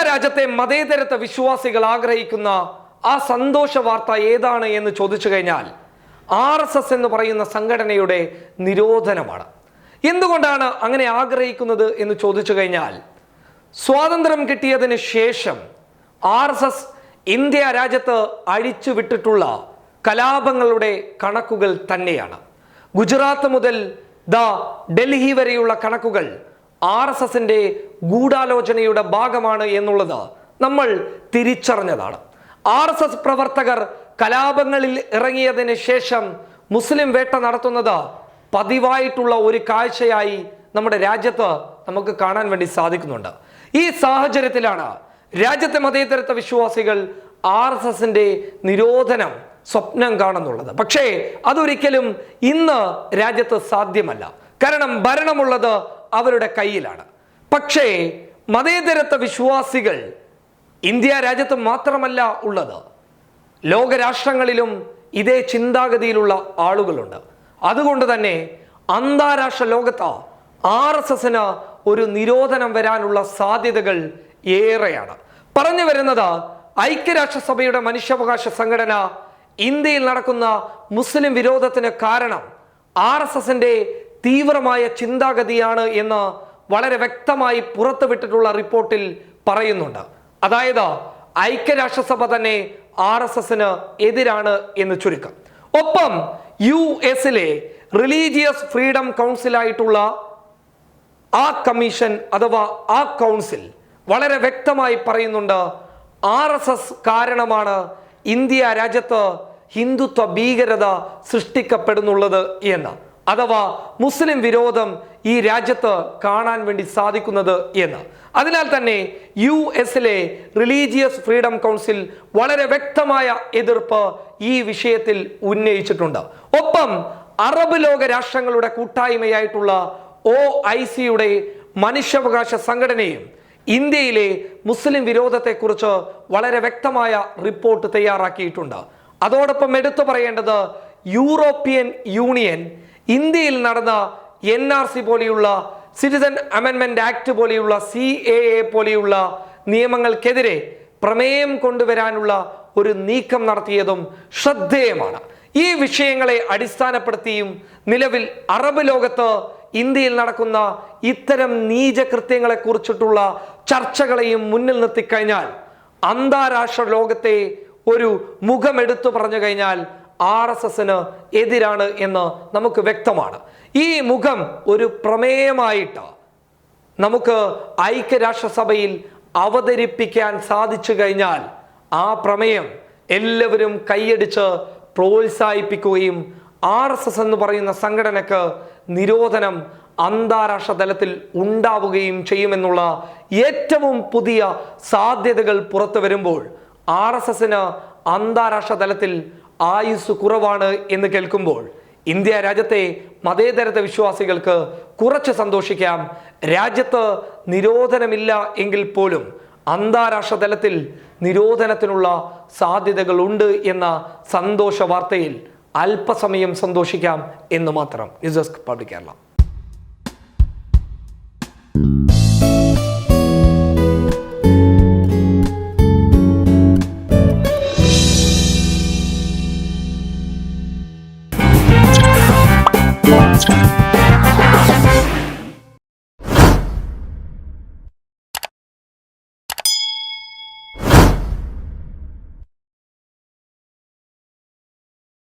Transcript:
രാജ്യത്തെ മതേതരത്വ വിശ്വാസികൾ ആഗ്രഹിക്കുന്ന ആ സന്തോഷ വാർത്ത ഏതാണ് എന്ന് ചോദിച്ചു കഴിഞ്ഞാൽ ആർ എസ് എസ് എന്ന് പറയുന്ന സംഘടനയുടെ നിരോധനമാണ്. എന്തുകൊണ്ടാണ് അങ്ങനെ ആഗ്രഹിക്കുന്നത് എന്ന് ചോദിച്ചു കഴിഞ്ഞാൽ സ്വാതന്ത്ര്യം കിട്ടിയതിന് ശേഷം ആർ എസ് എസ് ഇന്ത്യ രാജ്യത്ത് അഴിച്ചുവിട്ടിട്ടുള്ള കലാപങ്ങളുടെ കണക്കുകൾ തന്നെയാണ്. ഗുജറാത്ത് മുതൽ ദ ഡൽഹി വരെയുള്ള കണക്കുകൾ ആർ എസ് എസിന്റെ ഗൂഢാലോചനയുടെ ഭാഗമാണ് എന്നുള്ളത് നമ്മൾ തിരിച്ചറിഞ്ഞതാണ്. ആർ എസ് എസ് പ്രവർത്തകർ കലാപങ്ങളിൽ ഇറങ്ങിയതിന് ശേഷം മുസ്ലിം വേട്ട നടത്തുന്നത് പതിവായിട്ടുള്ള ഒരു കാഴ്ചയായി നമ്മുടെ രാജ്യത്ത് നമുക്ക് കാണാൻ വേണ്ടി സാധിക്കുന്നുണ്ട്. ഈ സാഹചര്യത്തിലാണ് രാജ്യത്തെ മതേതരത്വ വിശ്വാസികൾ ആർ എസ് എസിന്റെ നിരോധനം സ്വപ്നം കാണുന്നുള്ളത്. പക്ഷേ അതൊരിക്കലും ഇന്ന് രാജ്യത്ത് സാധ്യമല്ല. കാരണം ഭരണമുള്ളത് അവരുടെ കയ്യിലാണ്. പക്ഷേ മതേതരത്വ വിശ്വാസികൾ ഇന്ത്യ രാജ്യത്ത് മാത്രമല്ല ഉള്ളത്. ലോകരാഷ്ട്രങ്ങളിലും ഇതേ ചിന്താഗതിയിലുള്ള ആളുകളുണ്ട്. അതുകൊണ്ട് തന്നെ അന്താരാഷ്ട്ര ലോകത്ത് ആർ എസ് എസിന് ഒരു നിരോധനം വരാനുള്ള സാധ്യതകൾ ഏറെയാണ്. പറഞ്ഞു വരുന്നത് ഐക്യരാഷ്ട്രസഭയുടെ മനുഷ്യാവകാശ സംഘടന ഇന്ത്യയിൽ നടക്കുന്ന മുസ്ലിം വിരോധത്തിന് കാരണം ആർ എസ് എസിന്റെ തീവ്രമായ ചിന്താഗതിയാണ് എന്ന് വളരെ വ്യക്തമായി പുറത്തുവിട്ടിട്ടുള്ള റിപ്പോർട്ടിൽ പറയുന്നുണ്ട്. അതായത് ഐക്യരാഷ്ട്രസഭ തന്നെ ആർ എസ് എസിന് എതിരാണ് എന്ന് ചുരുക്കം. ഒപ്പം യു എസിലെ റിലീജിയസ് ഫ്രീഡം കൗൺസിലായിട്ടുള്ള ആ കമ്മീഷൻ അഥവാ ആ കൗൺസിൽ വളരെ വ്യക്തമായി പറയുന്നുണ്ട് ആർ എസ് എസ് കാരണമാണ് ഇന്ത്യ രാജ്യത്ത് ഹിന്ദുത്വ ഭീകരത സൃഷ്ടിക്കപ്പെടുന്നുള്ളത് എന്ന്. അഥവാ മുസ്ലിം വിരോധം ഈ രാജ്യത്ത് കാണാൻ വേണ്ടി സാധിക്കുന്നത് എന്ന്. അതിനാൽ തന്നെ യു എസിലെ റിലീജിയസ് ഫ്രീഡം കൗൺസിൽ വളരെ വ്യക്തമായ എതിർപ്പ് ഈ വിഷയത്തിൽ ഉന്നയിച്ചിട്ടുണ്ട്. ഒപ്പം അറബ് ലോക രാഷ്ട്രങ്ങളുടെ കൂട്ടായ്മയായിട്ടുള്ള ഒ ഐ സിയുടെ മനുഷ്യാവകാശ സംഘടനയും ഇന്ത്യയിലെ മുസ്ലിം വിരോധത്തെക്കുറിച്ച് വളരെ വ്യക്തമായ റിപ്പോർട്ട് തയ്യാറാക്കിയിട്ടുണ്ട്. അതോടൊപ്പം എടുത്തു പറയേണ്ടത് യൂറോപ്യൻ യൂണിയൻ ഇന്ത്യയിൽ നടന്ന എൻ ആർ സി പോലെയുള്ള സിറ്റിസൺ അമെൻമെന്റ് ആക്ട് പോലെയുള്ള സി എ എ പോലെയുള്ള നിയമങ്ങൾക്കെതിരെ പ്രമേയം കൊണ്ടുവരാനുള്ള ഒരു നീക്കം നടത്തിയതും ശ്രദ്ധേയമാണ്. ഈ വിഷയങ്ങളെ അടിസ്ഥാനപ്പെടുത്തിയും നിലവിൽ അറബ് ലോകത്ത് ഇന്ത്യയിൽ നടക്കുന്ന ഇത്തരം നീചകൃത്യങ്ങളെ കുറിച്ചിട്ടുള്ള ചർച്ചകളെയും മുന്നിൽ നിർത്തിക്കഴിഞ്ഞാൽ അന്താരാഷ്ട്ര ലോകത്തെ ഒരു മുഖമെടുത്തു പറഞ്ഞു കഴിഞ്ഞാൽ ആർ എസ് എസിന് എതിരാണ് എന്ന് നമുക്ക് വ്യക്തമാണ്. ഈ മുഖം ഒരു പ്രമേയമായിട്ട് നമുക്ക് ഐക്യരാഷ്ട്രസഭയിൽ അവതരിപ്പിക്കാൻ സാധിച്ചു കഴിഞ്ഞാൽ ആ പ്രമേയം എല്ലാവരും കൈയടിച്ച് പ്രോത്സാഹിപ്പിക്കുകയും ആർ എസ് എസ് എന്ന് പറയുന്ന സംഘടനക്ക് നിരോധനം അന്താരാഷ്ട്ര തലത്തിൽ ഉണ്ടാവുകയും ചെയ്യുമെന്നുള്ള ഏറ്റവും പുതിയ സാധ്യതകൾ പുറത്തു വരുമ്പോൾ ആർ എസ് എസിന് അന്താരാഷ്ട്ര തലത്തിൽ ആയുസ് കുറവാണ് എന്ന് കേൾക്കുമ്പോൾ ഇന്ത്യ രാജ്യത്തെ മതേതരത വിശ്വാസികൾക്ക് കുറച്ച് സന്തോഷിക്കാം. രാജ്യത്ത് നിരോധനമില്ല എങ്കിൽ പോലും അന്താരാഷ്ട്ര തലത്തിൽ നിരോധനത്തിനുള്ള സാധ്യതകളുണ്ട് എന്ന സന്തോഷ വാർത്തയിൽ അല്പസമയം സന്തോഷിക്കാം എന്ന് മാത്രം. Is public Kerala. next time.